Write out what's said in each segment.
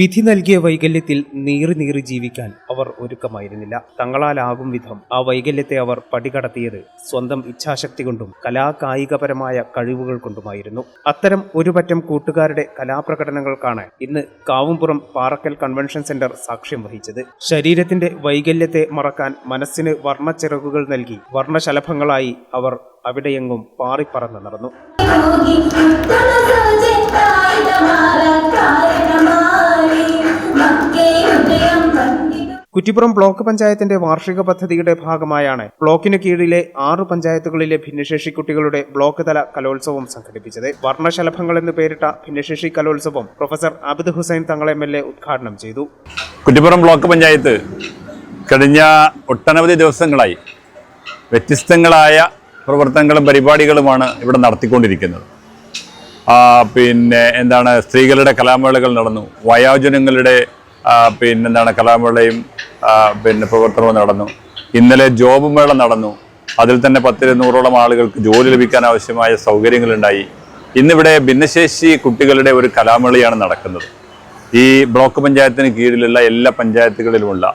വിധി നൽകിയ വൈകല്യത്തിൽ നീറി നീറി ജീവിക്കാൻ അവർ ഒരുക്കമായിരുന്നില്ല. തങ്ങളാലാകും വിധം ആ വൈകല്യത്തെ അവർ പടികടത്തിയത് സ്വന്തം ഇച്ഛാശക്തി കൊണ്ടും കലാകായികപരമായ കഴിവുകൾ കൊണ്ടുമായിരുന്നു. അത്തരം ഒരു പറ്റം കൂട്ടുകാരുടെ കലാപ്രകടനങ്ങൾക്കാണ് ഇന്ന് കാവുംപുറം പാറക്കൽ കൺവെൻഷൻ സെന്റർ സാക്ഷ്യം വഹിച്ചത്. ശരീരത്തിന്റെ വൈകല്യത്തെ മറക്കാൻ മനസ്സിന് വർണച്ചിറകുകൾ നൽകി വർണശലഭങ്ങളായി അവർ അവിടെയെങ്ങും പാറിപ്പറന്ന് നടന്നു. കുറ്റിപ്പുറം ബ്ലോക്ക് പഞ്ചായത്തിന്റെ വാർഷിക പദ്ധതിയുടെ ഭാഗമായാണ് ബ്ലോക്കിന് കീഴിലെ ആറ് പഞ്ചായത്തുകളിലെ ഭിന്നശേഷി കുട്ടികളുടെ ബ്ലോക്ക് തല കലോത്സവം സംഘടിപ്പിച്ചത്. വർണശലഭങ്ങൾ എന്ന് പേരിട്ട ഭിന്നശേഷി കലോത്സവം professor Abid Hussain Thangal M L A ഉദ്ഘാടനം ചെയ്തു. കുറ്റിപ്പുറം ബ്ലോക്ക് പഞ്ചായത്ത് കഴിഞ്ഞ ഒട്ടനവധി ദിവസങ്ങളായി വ്യത്യസ്തങ്ങളായ പ്രവർത്തനങ്ങളും പരിപാടികളുമാണ് ഇവിടെ നടത്തിക്കൊണ്ടിരിക്കുന്നത്. പിന്നെ എന്താണ് സ്ത്രീകളുടെ കലാമേളകൾ നടന്നു വയോജനങ്ങളുടെ പിന്നെന്താണ് കലാമേളയും പിന്നെ പ്രവർത്തനവും നടന്നു. ഇന്നലെ ജോബ് മേള നടന്നു. അതിൽ തന്നെ പത്തിരുന്നൂറോളം ആളുകൾക്ക് ജോലി ലഭിക്കാൻ ആവശ്യമായ സൗകര്യങ്ങളുണ്ടായി. ഇന്നിവിടെ ഭിന്നശേഷി കുട്ടികളുടെ ഒരു കലാമേളയാണ് നടക്കുന്നത്. ഈ ബ്ലോക്ക് പഞ്ചായത്തിന് കീഴിലുള്ള എല്ലാ പഞ്ചായത്തുകളിലുമുള്ള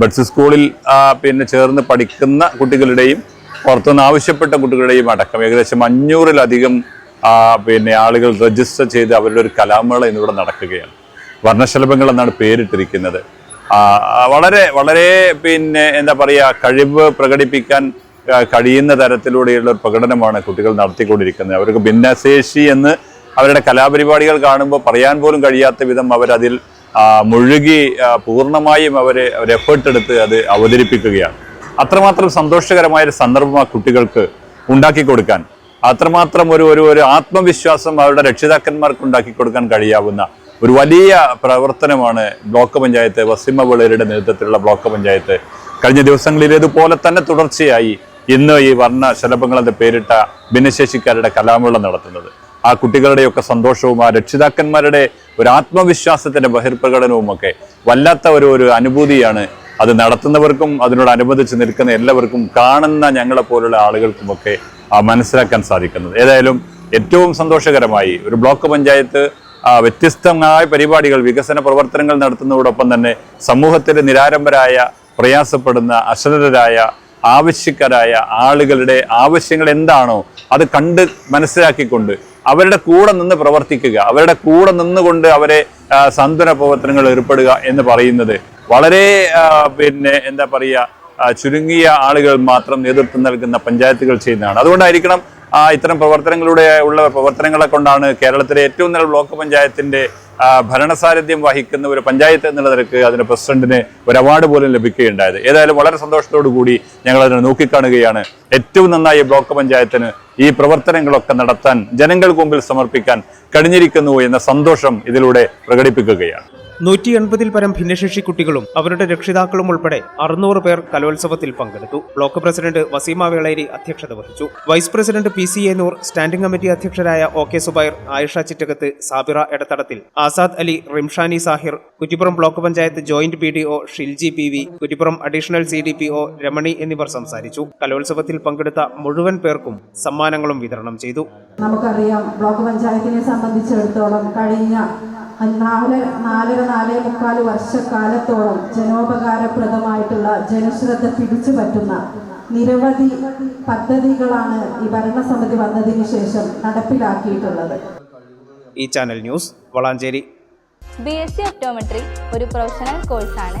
ബഡ്സ് സ്കൂളിൽ പിന്നെ ചേർന്ന് പഠിക്കുന്ന കുട്ടികളുടെയും പുറത്തുനിന്ന് ആവശ്യപ്പെട്ട കുട്ടികളുടെയും അടക്കം ഏകദേശം അഞ്ഞൂറിലധികം പിന്നെ ആളുകൾ രജിസ്റ്റർ ചെയ്ത് അവരുടെ ഒരു കലാമേള ഇന്നിവിടെ നടക്കുകയാണ്. വർണശലഭങ്ങൾ എന്നാണ് പേരിട്ടിരിക്കുന്നത്. വളരെ വളരെ പിന്നെ എന്താ പറയുക കഴിവ് പ്രകടിപ്പിക്കാൻ കഴിയുന്ന തരത്തിലൂടെയുള്ള ഒരു പ്രകടനമാണ് കുട്ടികൾ നടത്തിക്കൊണ്ടിരിക്കുന്നത്. അവർക്ക് ഭിന്നശേഷി എന്ന് അവരുടെ കലാപരിപാടികൾ കാണുമ്പോൾ പറയാൻ പോലും കഴിയാത്ത വിധം അവരതിൽ മുഴുകി പൂർണമായും അവർ അവർ എഫേർട്ട് എടുത്ത് അത് അവതരിപ്പിക്കുകയാണ്. അത്രമാത്രം സന്തോഷകരമായ ഒരു സന്ദർഭം ആ കുട്ടികൾക്ക് ഉണ്ടാക്കി കൊടുക്കാൻ അത്രമാത്രം ഒരു ഒരു ഒരു ആത്മവിശ്വാസം അവരുടെ രക്ഷിതാക്കന്മാർക്ക് ഉണ്ടാക്കി കൊടുക്കാൻ കഴിയാവുന്ന ഒരു വലിയ പ്രവർത്തനമാണ് ബ്ലോക്ക് പഞ്ചായത്ത് വസിമ വിളയുടെ നേതൃത്വത്തിലുള്ള ബ്ലോക്ക് പഞ്ചായത്ത്. കഴിഞ്ഞ ദിവസങ്ങളിൽ ഇതുപോലെ തന്നെ തുടർച്ചയായി ഇന്ന് ഈ വർണ ശലഭങ്ങൾ എന്ന് പേരിട്ട ഭിന്നശേഷിക്കാരുടെ കലാമേള നടത്തുന്നത്. ആ കുട്ടികളുടെയൊക്കെ സന്തോഷവും ആ രക്ഷിതാക്കന്മാരുടെ ഒരു ആത്മവിശ്വാസത്തിന്റെ ബഹിർപ്രകടനവും ഒക്കെ വല്ലാത്ത ഒരു ഒരു അനുഭൂതിയാണ് അത് നടത്തുന്നവർക്കും അതിനോടനുബന്ധിച്ച് നിൽക്കുന്ന എല്ലാവർക്കും കാണുന്ന ഞങ്ങളെ പോലുള്ള ആളുകൾക്കുമൊക്കെ മനസ്സിലാക്കാൻ സാധിക്കുന്നത്. ഏതായാലും ഏറ്റവും സന്തോഷകരമായി ഒരു ബ്ലോക്ക് പഞ്ചായത്ത് വ്യത്യസ്തമായ പരിപാടികൾ വികസന പ്രവർത്തനങ്ങൾ നടത്തുന്നതോടൊപ്പം തന്നെ സമൂഹത്തിലെ നിരാരംഭരായ പ്രയാസപ്പെടുന്ന അശ്രദ്ധരായ ആവശ്യക്കാരായ ആളുകളുടെ ആവശ്യങ്ങൾ എന്താണോ അത് കണ്ട് മനസ്സിലാക്കിക്കൊണ്ട് അവരുടെ കൂടെ നിന്ന് പ്രവർത്തിക്കുക അവരുടെ കൂടെ നിന്നുകൊണ്ട് അവരെ സാന്ത്വന പ്രവർത്തനങ്ങൾ ഏർപ്പെടുക എന്ന് പറയുന്നത് വളരെ പിന്നെ എന്താ പറയുക ചുരുങ്ങിയ ആളുകൾ മാത്രം നേതൃത്വം നൽകുന്ന പഞ്ചായത്തുകൾ ചെയ്യുന്നതാണ്. അതുകൊണ്ടായിരിക്കണം ആ, ഇത്തരം പ്രവർത്തനങ്ങളുടെ ഉള്ള പ്രവർത്തനങ്ങളെ കൊണ്ടാണ് കേരളത്തിലെ ഏറ്റവും നല്ല ബ്ലോക്ക് പഞ്ചായത്തിന്റെ ഭരണസാരഥ്യം വഹിക്കുന്ന ഒരു പഞ്ചായത്ത് എന്നുള്ള നിലയ്ക്ക് അതിന്റെ പ്രസിഡന്റിന് ഒരു അവാർഡ് പോലും ലഭിക്കുകയുണ്ടായത്. ഏതായാലും വളരെ സന്തോഷത്തോടു കൂടി ഞങ്ങൾ അതിനെ നോക്കിക്കാണുകയാണ്. ഏറ്റവും നന്നായി ബ്ലോക്ക് പഞ്ചായത്തിന് ഈ പ്രവർത്തനങ്ങളൊക്കെ നടത്താൻ ജനങ്ങൾക്ക് മുമ്പിൽ സമർപ്പിക്കാൻ കഴിഞ്ഞിരിക്കുന്നു എന്ന സന്തോഷം ഇതിലൂടെ പ്രകടിപ്പിക്കുകയാണ്. നൂറ്റി എൺപതിൽ പരം ഭിന്നശേഷി കുട്ടികളും അവരുടെ രക്ഷിതാക്കളും ഉൾപ്പെടെ അറുന്നൂറ് പേർ കലോത്സവത്തിൽ പങ്കെടുത്തു. ബ്ലോക്ക് പ്രസിഡന്റ് വസീമ വേളേരി അധ്യക്ഷത വഹിച്ചു. Vice president P C A Noor standing committee അധ്യക്ഷരായ O K Zubair Ayisha Chittakath Sabira Edathadathil Azad Ali Rimshani Sahir Kuttippuram block panchayat joint P D O Shilji P V Kuttippuram additional C D P O Ramani എന്നിവർ സംസാരിച്ചു. കലോത്സവത്തിൽ പങ്കെടുത്ത മുഴുവൻ പേർക്കും സമ്മാനങ്ങളും വിതരണം ചെയ്തു. നമുക്കറിയാം ബ്ലോക്ക് പഞ്ചായത്തിനെ സംബന്ധിച്ചിടത്തോളം കഴിഞ്ഞ നാല് നാലര നാലേ മുക്കാൽ വർഷക്കാലത്തോളം ജനോപകാരപ്രദമായിട്ടുള്ള ജനശ്രദ്ധ പിടിച്ചു പറ്റുന്ന നിരവധി പദ്ധതികളാണ് ഈ ഭരണസമിതി വന്നതിന് ശേഷം നടപ്പിലാക്കിയിട്ടുള്ളത്. ഈ channel news Valanchery. B S C optometry ഒരു പ്രൊഫഷണൽ കോഴ്സാണ്.